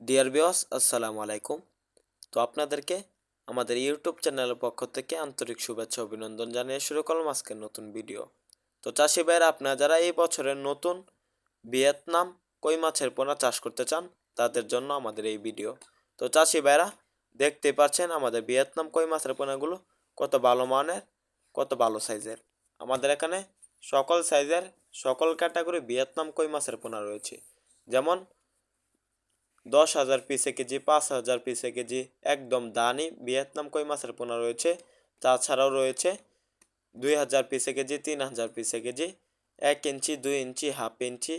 Deer বিওস আসসালামু আলাইকুম তো আপনাদেরকে আমাদের ইউটিউব চ্যানেলের পক্ষ থেকে আন্তরিক শুভেচ্ছা অভিনন্দন জানিয়ে শুরু করলাম আজকের নতুন ভিডিও তো চাষি ভাইরা আপনারা যারা এই বছরের নতুন ভিয়েতনাম কই মাছের পোনা চাষ করতে চান, তাদের জন্য আমাদের এই ভিডিও তো চাষি ভাইরা দেখতে পাচ্ছেন আমাদের ভিয়েতনাম কই মাছের পোনাগুলো কত ভালো মানের, কত ভালো সাইজের। আমাদের এখানে সকল সাইজের, সকল ক্যাটাগরি ভিয়েতনাম কই মাছের পোনা রয়েছে। যেমন দশ হাজার পিসে কেজি পাঁচ হাজার পিসে কেজি একদম দানি ভিয়েতনাম কই মাছের পোনা রয়েছে? তাছাড়াও রয়েছে দুই হাজার পিসে কেজি তিন হাজার পিসে কেজি এক ইঞ্চি, দুই ইঞ্চি, হাফ ইঞ্চি,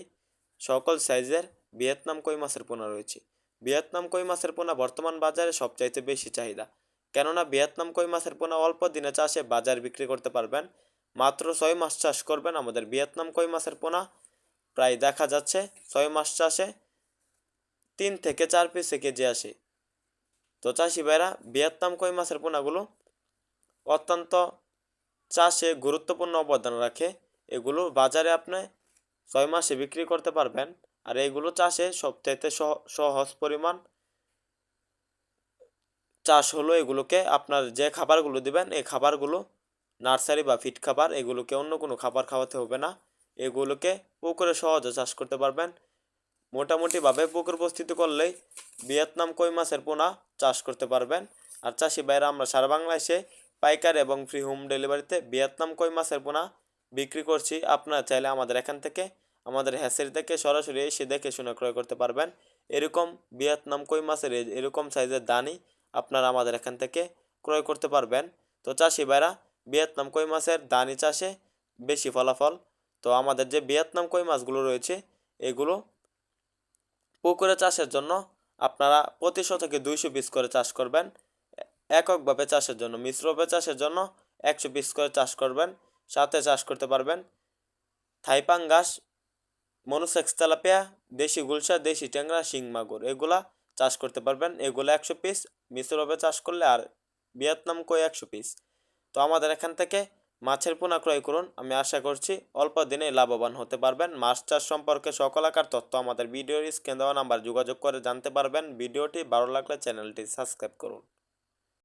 সকল সাইজের ভিয়েতনাম কই মাছের পোনা রয়েছে। ভিয়েতনাম কই মাছের পোনা বর্তমান বাজারে সবচাইতে বেশি চাহিদা। কেননা ভিয়েতনাম কই মাছের পোনা অল্প দিনে চাষে বাজার বিক্রি করতে পারবেন। মাত্র ছয় মাস চাষ করবেন আমাদের ভিয়েতনাম কই মাছের পোনা। প্রায় দেখা যাচ্ছে ছয় মাস চাষে তিন থেকে চার পিসে কেজি আসে। তো চাষি ভাইরা ভিয়েতনাম কই মাছের পোনাগুলো? অত্যন্ত চাষে গুরুত্বপূর্ণ অবদান রাখে। এগুলো বাজারে আপনি ছয় মাসে বিক্রি করতে পারবেন। আর এগুলো চাষে সবচাইতে সহজ পরিমাণ চাষ হলো এগুলোকে আপনার যে খাবারগুলো দিবেন, এই খাবারগুলো নার্সারি বা ফিট খাবার, এগুলোকে অন্য কোনো খাবার খাওয়াতে হবে না। এগুলোকে পুকুরে সহজে চাষ করতে পারবেন। মোটামুটিভাবে পুকুর প্রস্তুতি করলেই ভিয়েতনাম কই মাছের পোনা চাষ করতে পারবেন। আর চাষি বাইরে আমরা সারা বাংলাদেশে পাইকার এবং ফ্রি হোম ডেলিভারিতে ভিয়েতনাম কই মাছের পোনা বিক্রি করছি। আপনারা চাইলে আমাদের এখান থেকে, আমাদের হ্যাসের থেকে সরাসরি এসে দেখে শুনে ক্রয় করতে পারবেন। এরকম ভিয়েতনাম কই মাছের এরকম সাইজের দানি আপনারা আমাদের এখান থেকে ক্রয় করতে পারবেন। তো চাষি ভাইরা, ভিয়েতনাম কই মাছের দানি চাষে বেশি ফলাফল। তো আমাদের যে ভিয়েতনাম কই মাছগুলো রয়েছে, এগুলো পুকুরে চাষের জন্য আপনারা প্রতি শতকে দুইশো পিস করে চাষ করবেন। এককভাবে চাষের জন্য, মিশ্রভাবে চাষের জন্য একশো পিস করে চাষ করবেন, সাথে চাষ করতে পারবেন। থাইপাং ঘাস মনুসেক্স তেলাপিয়া, দেশি গুলশা, দেশি ট্যাংরা, শিং মাগুর, এগুলা চাষ করতে পারবেন। এগুলো একশো পিস মিশ্রভাবে চাষ করলে আর ভিয়েতনাম কই একশো পিস তো আমাদের এখান থেকে মাছের পোনা ক্রয় করুন। আমি আশা করছি অল্প দিনে লাভবান হতে পারবেন। মাছ চাষ সম্পর্কে সকল আকার তথ্য আমাদের ভিডিওর স্ক্রিন দেওয়া নাম্বার যোগাযোগ করে জানতে পারবেন। ভিডিওটি ভালো লাগলে চ্যানেলটি সাবস্ক্রাইব করুন।